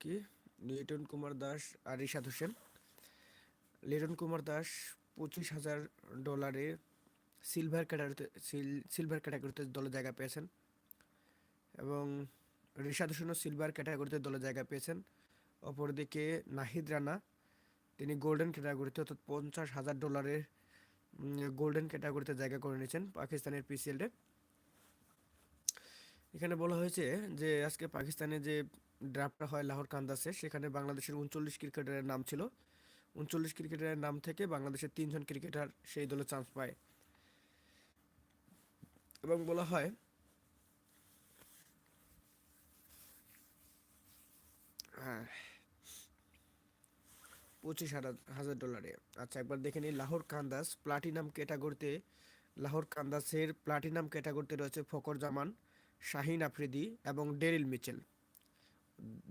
কি? লিটন কুমার দাস আর রিশাদ হোসেন। লিটন কুমার দাস পঁচিশ হাজার ডলারে সিলভার ক্যাটাগরিতে সিলভার ক্যাটাগরিতে দলে জায়গা পেয়েছেন এবং রিশাদ হোসেনও সিলভার ক্যাটাগরিতে দলে জায়গা পেয়েছেন। অপরদিকে নাহিদ রানা, তিনি গোল্ডেন ক্যাটাগরিতে অর্থাৎ পঞ্চাশ হাজার ডলারের গোল্ডেন ক্যাটাগরিতে জায়গা করে নিয়েছেন পাকিস্তানের পিসিএলে এখানে বলা হয়েছে যে আজকে পাকিস্তানে যে ড্রাফটটা হয় লাহোর কান্দাসে। সেখানে বাংলাদেশের উনচল্লিশ ক্রিকেটারের নাম ছিল। উনচল্লিশ ক্রিকেটারের নাম থেকে বাংলাদেশের তিনজন ক্রিকেটার সেই দলে চান্স পায়। এবং বলা হয় হ্যাঁ পঁচিশ হাজার ডলারে আচ্ছা একবার দেখে নিই, লাহোর কান্দাস প্লাটিনাম ক্যাটাগরিতে লাহোর কান্দাসের প্লাটিনাম ক্যাটাগরিতে রয়েছে ফকর জামান, শাহিন আফ্রিদি এবং ডেরিল মিচেল।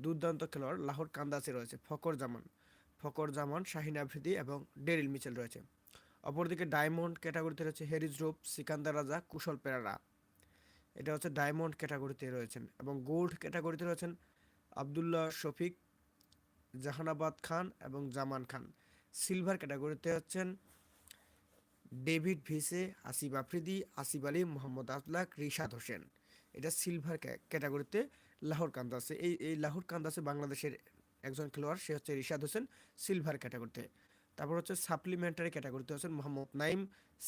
দুর্দান্ত খেলোয়াড় লাহোর কান্দাসে রয়েছে ফকর জামান। ফকর জামান, শাহিন আফ্রিদি এবং ডেরিল মিচেল রয়েছে। অপরদিকে ডায়মন্ড ক্যাটাগরিতে রয়েছে হেরিজ রূপ, সিকান্দার রাজা, কুশল পেরারা। এটা হচ্ছে ডায়মন্ড ক্যাটাগরিতে রয়েছেন এবং গোল্ড ক্যাটাগরিতে রয়েছেন আবদুল্লাহ শফিক, জাহানাবাদ খান এবং জামান খান। সিলভার ক্যাটাগরিতে হচ্ছেন ডেভিড ভিসে, আসিফ আফ্রিদি, আসিফ আলী, মোহাম্মদ আফলাক রিশাদ হোসেন। এটা সিলভার ক্যাটাগরিতে লাহোর কান্দাসে এই এই লাহোর কান্দাসে বাংলাদেশের একজন খেলোয়াড়, সে হচ্ছে রিশাদ হোসেন, সিলভার ক্যাটাগরিতে। তারপর হচ্ছে সাপ্লিমেন্টারি ক্যাটাগরিতে হচ্ছেন Mohammad Naeem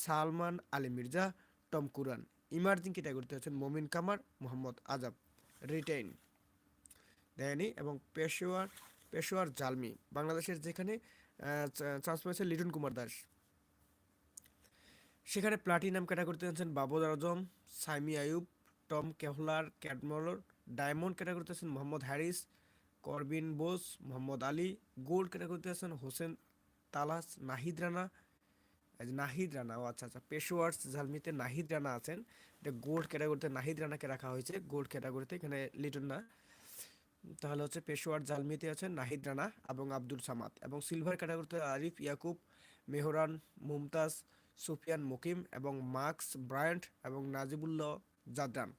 Salman Ali Mirza, Tom Curran. Emerging ক্যাটাগরিতে হচ্ছেন মমিন কামার মোহাম্মদ আজাব। রিটেইন। দেয়নি এবং পেশোয়ার পেশোয়ার জালমি। বাংলাদেশের যেখানে চান্স পেয়েছে লিটন কুমার দাস। সেখানে প্লাটিনাম ক্যাটাগরিতে আছেন Babar Azam, Saim Ayub Tom Kohler Cadmore diamond ক্যাটাগরিতে আছেন Mohammad Haris, Corbin Bosch, Mohammad Ali, gold ক্যাটাগরিতে আছেন হোসেন তালাস, নাহিদ রানা। নাহিদ রানা, ও আচ্ছা আচ্ছা পেশোয়ার্স ঝালমিতে নাহিদ রানা আছেন। এটা গোল্ড ক্যাটাগরিতে নাহিদ রানাকে রাখা হয়েছে, গোল্ড ক্যাটাগরিতে, এখানে লিটন না। তাহলে হচ্ছে পেশোয়ার জালমিতে আছেন নাহিদ রানা এবং আব্দুল সামাদ এবং সিলভার ক্যাটাগরিতে আরিফ, ইয়াকুব, মেহরান, মুমতাজ, সুফিয়ান মুকিম এবং মার্কস ব্রায়ান্ট এবং নাজিবুল্লাহ জাদান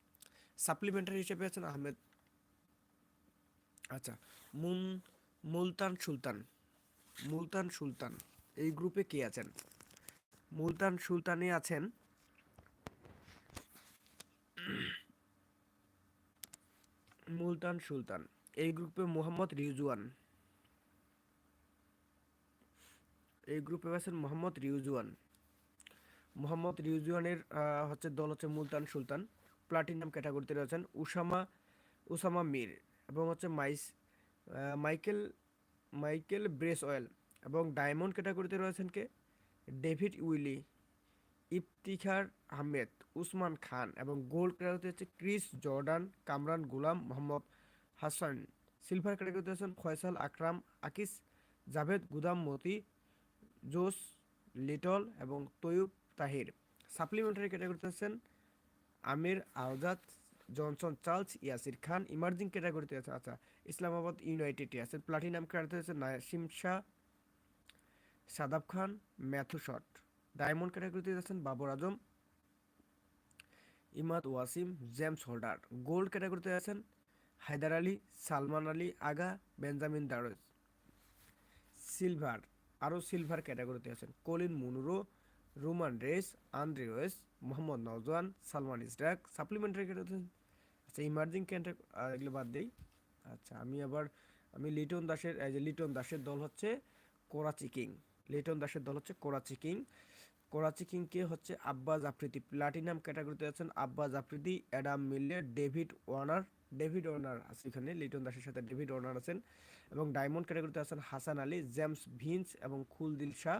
সাপ্লিমেন্টারি হিসেবে আছেন আহমেদ। আচ্ছা মুন, মুলতান সুলতান মুলতান সুলতান, এই গ্রুপে কে আছেন? মুলতান সুলতানে আছেন। মুলতান সুলতান, এই গ্রুপে মোহাম্মদ রিজওয়ান। এই গ্রুপে আছেন মোহাম্মদ রিউজওয়ান মোহাম্মদ রিউজওয়ানের হচ্ছে দল হচ্ছে মুলতান সুলতান। প্লাটিনাম ক্যাটাগরিতে রয়েছেন উসামা উসামা মির এবং হচ্ছে মাইস মাইকেল মাইকেল ব্রেস অয়েল এবং ডায়মন্ড ক্যাটাগরিতে রয়েছেন কে? ডেভিড উইলি, ইফতিখার আহমেদ, উসমান খান এবং গোল্ড ক্যাটাগরিতে হচ্ছে Chris Jordan, Kamran Ghulam, Mohammad Hasan. Silver ক্যাটাগরিতে আছেন ফয়সাল আকরাম, আকিস জাভেদ, গুদাম মতি, জোস লিটল এবং তৈয়ব তাহির। সাপ্লিমেন্টারি ক্যাটাগরিতে আছেন আমির আওজাদ Johnson, Charles Yasir Khan, emerging ক্যাটাগরিতে আছে। আচ্ছা ইসলামাবাদ ইউনাইটেডে আছেন প্লাটিনাম ক্যাটাগরিতে আছে Naseem Shah Shadab Khan, Matthew Short. Diamond ক্যাটাগরিতে আছেন Babar Azam, Imad Wasim, James Holder. Gold ক্যাটাগরিতে আছেন হায়দার আলী, সালমান আলী আগা, বেঞ্জামিন দারোজ। সিলভার, আরও সিলভার ক্যাটাগরিতে আছেন কলিন মুনুরো, রোমান রেস, আন্দ্রে ওয়েস মোহাম্মদ নওজওয়ান সালমান ইসরাক সাপ্লিমেন্টারি ক্যাটাগরি আচ্ছা ইমার্জিং ক্যাটাগরি এগুলো বাদ দেই। আচ্ছা আমি আবার, আমি লিটন দাসের, এই যে লিটন দাসের দল হচ্ছে করাচি কিং। লিটন দাসের দল হচ্ছে করাচি কিং। করাচি কিংকে হচ্ছে আব্বাস আফ্রিদি। প্লাটিনাম ক্যাটাগরিতে আছেন Abbas Afridi, Adam Milne David Warner. David Warner আছে এখানে, লিটন দাসের সাথে ডেভিড ওয়ার্নার আছেন। এবং ডায়মন্ড ক্যাটাগরিতে আছেন হাসান আলী, জেমস ভিন্স এবং খুলদিল শাহ।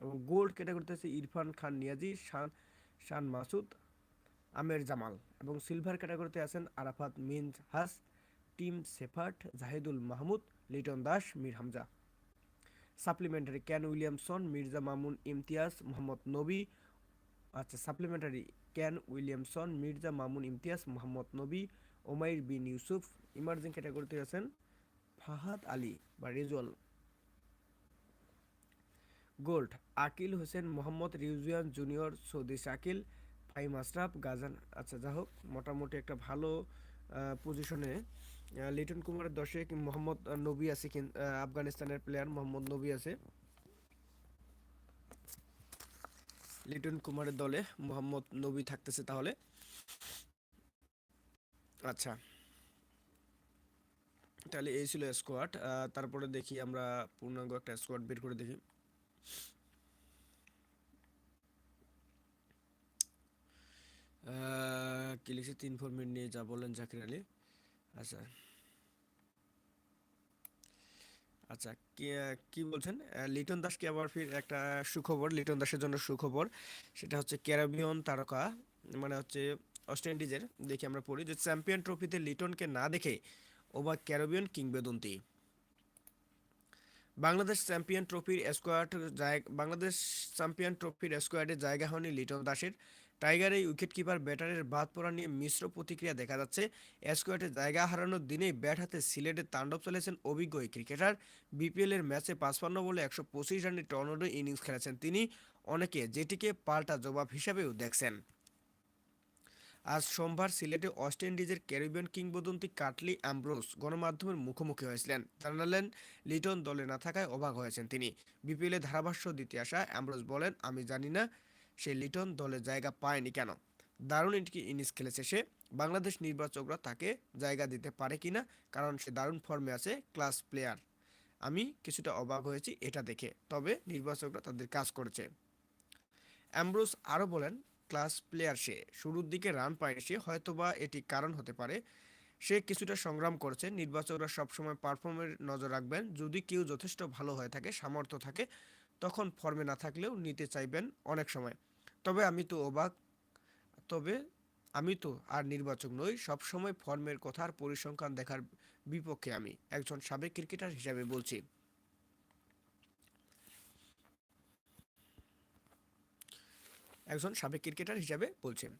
এবং গোল্ড ক্যাটাগরিতে আছে ইরফান খান নিয়াজি শান শান মাসুদ, আমের জামাল এবং সিলভার ক্যাটাগরিতে আছেন আরাফাত মিনজ হাস, Tim Seifert Zahidul Mahmud, Litton Das, Mir Hamza. Supplementary Kane Williamson, Mirza Mamun Imtiaz, Mohammad Nabi আচ্ছা supplementary Kane Williamson, Mirza Mamun Imtiaz, Mohammad Nabi, Umair bin Yusuf, emerging ক্যাটাগরিতে আছেন ফাহাদ আলী বা রেজওয়াল গোল্ড, আকিল হোসেন, মোহাম্মদ রিউজিয়ান জুনিয়র, সৌদি শাকিল ফাইম আশরাফ, গাজান। আচ্ছা যা হোক, মোটামুটি একটা ভালো পজিশনে লিটন কুমারের দশে মোহাম্মদ নবী আছে আফগানিস্তানের প্লেয়ার মোহাম্মদ নবী আছে। লিটন কুমারের দলে মোহাম্মদ নবী থাকতেছে তাহলে। আচ্ছা। তাহলে এই ছিল স্কোয়াড তারপরে দেখি আমরা পূর্ণাঙ্গ একটা স্কোয়াড বের করে দেখি। কি লিখছে? তিন ফর্মেট নিয়ে যা বললেন জাকির আলী। আচ্ছা। আচ্ছা কি বলছেন? লিটন দাসকে আবার ফির একটা সুখবর, লিটন দাসের জন্য সুখবর? সেটা হচ্ছে ক্যারিবিয়ান তারকা মানে হচ্ছে ওয়েস্ট ইন্ডিজের দেখি আমরা পড়ি, যে চ্যাম্পিয়ন ট্রফিতে লিটনকে না দেখে ওবা ক্যারিবিয়ান কিংবদন্তি। বাংলাদেশ চ্যাম্পিয়ন ট্রফির স্কোয়াড জায়গা বাংলাদেশ চ্যাম্পিয়ন ট্রফির স্কোয়াডে জায়গা হয়নি লিটন দাসের। টাইগার এই উইকেটকিপার, ব্যাটারের বাদ পড়া নিয়ে মিশ্র প্রতিক্রিয়া দেখা যাচ্ছে। স্কোয়াডে জায়গা হারানোর দিনেই ব্যাট হাতে সিলেটে তাণ্ডব চলেছেন অভিজ্ঞ এই ক্রিকেটার। বিপিএল এর ম্যাচে পাঁচপান্ন বলে একশো পঁচিশ রানের টর্নেডো ইনিংস খেলেছেন তিনি। অনেকে যেটিকে পাল্টা জবাব হিসাবেও দেখছেন। আজ সোমবার সিলেটে ওয়েস্ট ইন্ডিজের ক্যারিবিয়ান কিংবদন্তি কাটলি অ্যাম্ব্রোস গণমাধ্যমের মুখোমুখি হয়েছিলেন। জানালেন, লিটন দলে না থাকায় অবাক হয়েছেন তিনি। বিপিএলে ধারাভাষ্য দিতে আসা অ্যাম্ব্রোস বলেন, আমি জানি না সে লিটন দলে জায়গা পায়নি কেন। দারুণ ইনিংস খেলেছে সে। বাংলাদেশ নির্বাচকরা তাকে জায়গা দিতে পারে কিনা কারণ সে দারুণ ফর্মে আছে, ক্লাস প্লেয়ার। আমি কিছুটা অবাক হয়েছি এটা দেখে, তবে নির্বাচকরা তাদের কাজ করেছে। অ্যাম্ব্রোস আরও বলেন ক্লাস প্লেয়ার সে। শুরুর দিকে রান পায়নি সে, হয়তোবা এটি কারণ হতে পারে। সে কিছুটা সংগ্রাম করছে, নির্বাচকরা সবসময় পারফর্মের নজর রাখবেন। যদি কেউ যথেষ্ট ভালো হয়ে থাকে, সামর্থ্য থাকে, তখন ফর্মে না থাকলেও নিতে চাইবেন অনেক সময়। তবে আমি তো অবাক, তবে আমি তো আর নির্বাচক নই, সবসময় ফর্মের কথা আর পরিসংখ্যান দেখার বিপক্ষে আমি। একজন সাবেক ক্রিকেটার হিসাবে বলছি। একজন সাবেক ক্রিকেটার হিসাবে বলছেন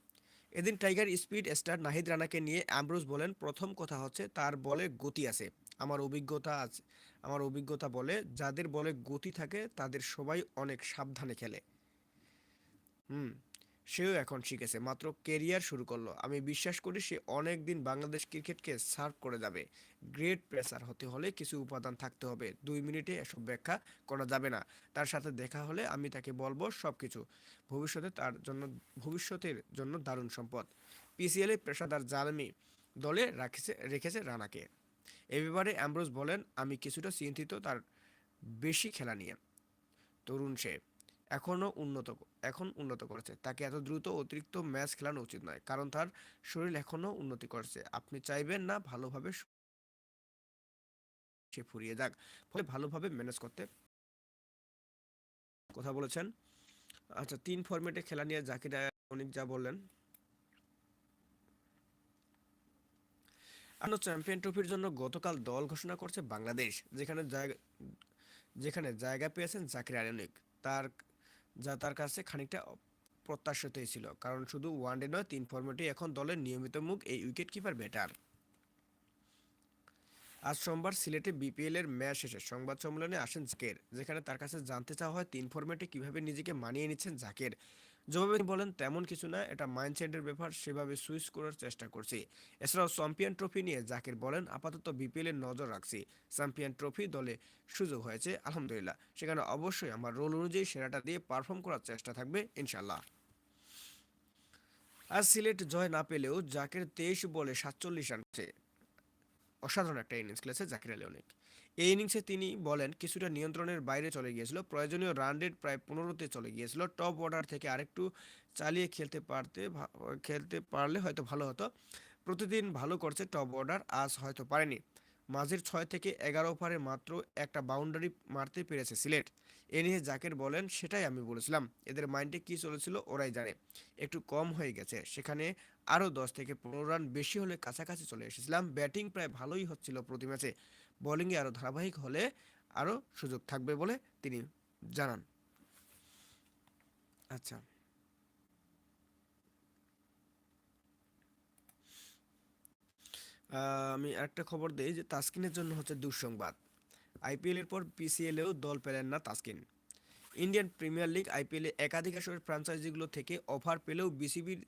এদিন টাইগার স্পিড স্টার নাহিদ রানাকে নিয়ে অ্যাম্ব্রোজ বলেন, প্রথম কথা হচ্ছে তার বলে গতি আছে। আমার অভিজ্ঞতা আছে আমার অভিজ্ঞতা বলে যাদের বলে গতি থাকে তাদের সবাই অনেক সাবধানে খেলে। হুম। সেও এখন শিখেছে। মাত্র কেরিয়ার শুরু করল। আমি বিশ্বাস করি সে অনেক দিন বাংলাদেশ ক্রিকেটকে সার্ভ করে যাবে। গ্রেট প্রেসার হতে হলে কিছু উপাদান থাকতে হবে। দুই মিনিটে এসব ব্যাখ্যা করা যাবে না। তার সাথে দেখা হলে আমি তাকে বলব সব কিছু ভবিষ্যতে তার জন্য, ভবিষ্যতের জন্য দারুণ সম্পদ। পিসিএল পেশাদার জালমি দলে রাখেছে, রেখেছে রানাকে। এ ব্যাপারে অ্যাম্ব্রোস বলেন, আমি কিছুটা চিন্তিত তার বেশি খেলা নিয়ে। তরুণ সে এখনও উন্নত এখন উন্নত করেছে। তাকে এত দ্রুত অতিরিক্ত ম্যাচ খেলানো উচিত নয়, কারণ তার শরীর এখনও উন্নতি করছে। আপনি চাইবেন না ভালোভাবে সে ফুরিয়ে যাক, ফলে ভালোভাবে ম্যানেজ করতে কথা বলেছেন। আচ্ছা তিন ফরম্যাটে খেলা নিয়ে জাকির অনেক যা বললেন। আনো চ্যাম্পিয়ন ট্রফির জন্য গতকাল দল ঘোষণা করছে বাংলাদেশ, যেখানে জায়গা যেখানে জায়গা পেয়েছেন জাকির আয়নিক তার যা তার কাছে খানিকটা প্রত্যাশিত ছিল। কারণ শুধু ওয়ানডে নয়, তিন ফর্মেটে এখন দলের নিয়মিত মুখ এই উইকেট কিপার ব্যাটার। আজ সোমবার সিলেটে বিপিএল এর ম্যাচ শেষে সংবাদ সম্মেলনে আসেন জাকের, যেখানে তার কাছে জানতে চাওয়া হয় তিন ফর্মেটে কীভাবে নিজেকে মানিয়ে নিচ্ছেন জাকের। তিনি বলেন, তেমন কিছু না, এটা মাইন্ডসেটের ব্যাপার, সেভাবে সুইচ করার চেষ্টা করছি। এছাড়াও চ্যাম্পিয়ন ট্রফি নিয়ে জাকির বলেন, আপাতত বিপিএল এর নজর রাখছি। চ্যাম্পিয়ন ট্রফি দলে সুযোগ হয়েছে, আলহামদুলিল্লাহ। সেখানে অবশ্যই আমার রোল অনুযায়ী সেরাটা দিয়ে পারফর্ম করার চেষ্টা থাকবে ইনশাল্লাহ আর সিলেট জয় না পেলেও জাকের তেইশ বলে সাতচল্লিশ করেছে। অসাধারণ একটা ইনিংস খেলেছে জাকির আলী অনেক। এই ইনিংসে তিনি বলেন, কিছুটা নিয়ন্ত্রণের বাইরে চলে গিয়েছিল। প্রয়োজনীয় রান রেট প্রায় পনেরোতে চলে গিয়েছিল। টপ অর্ডার থেকে আরেকটু চালিয়ে খেলতে পারতে খেলতে পারলে হয়তো ভালো হতো। প্রতিদিন ভালো করছে টপ অর্ডার আজ হয়তো পারেনি। মাঝের ছয় থেকে এগারো ওভারে মাত্র একটা বাউন্ডারি মারতে পেরেছে সিলেট। এ নিয়ে জাকের বলেন, সেটাই আমি বলেছিলাম। এদের মাইন্ডে কি চলেছিল, ওরাই জানে। একটু কম হয়ে গেছে। সেখানে আরও দশ থেকে পনেরো রান বেশি হলে কাছাকাছি চলে এসেছিলাম। ব্যাটিং প্রায় ভালোই হচ্ছিল প্রতি ম্যাচে। বোলিংয়ে আরও ধারাবাহিক হলে আরও সুযোগ থাকবে বলে তিনি জানান। আচ্ছা। আমি একটা খবর দিই যে, তাসকিনের জন্য হচ্ছে দুঃসংবাদ। আইপিএল এর পর পিসিএলেও দল পেলেন না তাসকিন। ইন্ডিয়ান প্রিমিয়ার লিগ আইপিএলে একাধিক আসরের ফ্র্যাঞ্চাইজিগুলো থেকে অফার পেলেও বিসিবির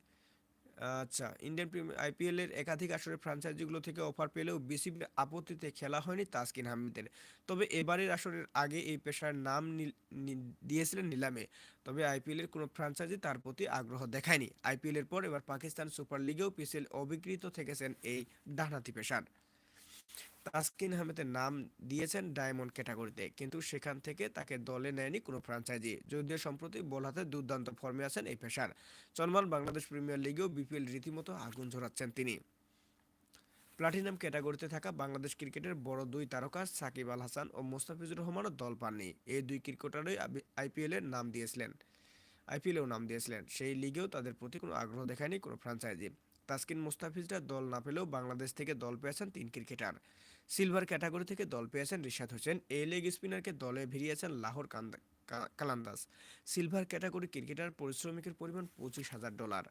আচ্ছা ইন্ডিয়ান প্রিমিয়ার আইপিএল এর একাধিক আসরের ফ্র্যাঞ্চাইজিগুলো থেকে অফার পেলেও বিসিবির আপত্তিতে খেলা হয়নি তাসকিন হামিদের তবে এবারের আসরের আগে এই পেশার নাম দিয়েছিলেন নিলামে। তবে আইপিএল এর কোনো ফ্র্যাঞ্চাইজি তার প্রতি আগ্রহ দেখায়নি। আইপিএল এর পর এবার পাকিস্তান সুপার লিগেও পিসিএল অবিকৃত থেকেছেন এই ডানহাতি পেশার। তাসকিন আহমেদের নাম দিয়েছেন ডায়মন্ড ক্যাটাগরিতে, কিন্তু সেখান থেকে তাকে দলে নেয়নি কোনো ফ্র্যাঞ্চাইজি যদিও সম্প্রতি বল হাতে দুর্দান্ত ফর্মে আছেন এই পেশার চলমান বাংলাদেশ প্রিমিয়ার লিগেও বিপিএল রীতিমতো আগুন ঝরাচ্ছেন তিনি। প্লাটিনাম ক্যাটাগরিতে থাকা বাংলাদেশ ক্রিকেটের বড় দুই তারকা সাকিব আল হাসান ও মোস্তাফিজুর রহমানও দল পাননি। এই দুই ক্রিকেটারই আইপিএল এর নাম দিয়েছিলেন। আইপিএলেও নাম দিয়েছিলেন। সেই লিগেও তাদের প্রতি কোনো আগ্রহ দেখায়নি কোনো ফ্র্যাঞ্চাইজি তাসকিন মুস্তাফিজরা দল না পেলেও বাংলাদেশ থেকে দল পেয়েছেন তিন ক্রিকেটার। সিলভার ক্যাটাগরি থেকে দল পেয়েছেন রিশাদ হোসেন। এ লেগ স্পিনারকে দলে ভিড়িয়েছেন Lahore Qalandars silver category cricketer পরিশ্রমিকের পরিমাণ পঁচিশ হাজার ডলার।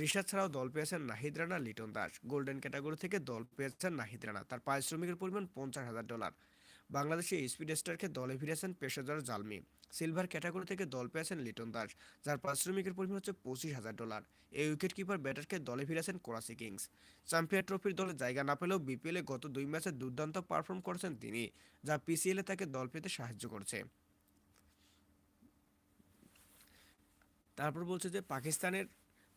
রিশাদ ছাড়াও দল পেয়েছেন নাহিদ রানা, লিটন দাস। গোল্ডেন ক্যাটাগরি থেকে দল পেয়েছেন নাহিদ রানা। তার পারিশ্রমিকের পরিমাণ পঞ্চাশ হাজার ডলার। বাংলাদেশে স্পিড স্টারকে দলে ফিরেছেন পেশাদার জালমি। সিলভার ক্যাটাগরি থেকে দল পেয়েছেন লিটন দাস, যার পারিশ্রমিকের পরিমাণ হচ্ছে পঁচিশ হাজার ডলার। এই উইকেট কিপার ব্যাটারকে দলে ফিরেছেন করাচি কিংস। চ্যাম্পিয়ন ট্রফির দলে জায়গা না পেলেও বিপিএলে গত দুই ম্যাচে দুর্দান্ত পারফর্ম করেছেন তিনি, যা পিসিএলে তাকে দল পেতে সাহায্য করছে। তারপর বলছে যে, পাকিস্তানের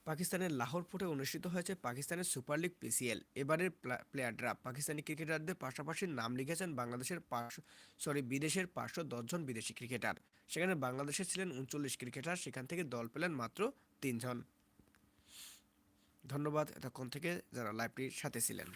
পাকিস্তানের লাহোর অনুষ্ঠিত হয়েছে পাকিস্তানের সুপার লিগ পিসিএল। এবারের প্লেয়াররা পাকিস্তানি ক্রিকেটারদের পাশাপাশি নাম লিখেছেন বাংলাদেশের পাঁচশো, সরি, বিদেশের পাঁচশো দশজন বিদেশি ক্রিকেটার। সেখানে বাংলাদেশে ছিলেন উনচল্লিশ ক্রিকেটার, সেখান থেকে দল পেলেন মাত্র তিনজন ধন্যবাদ এতক্ষণ থেকে যারা লাইভটির সাথে ছিলেন।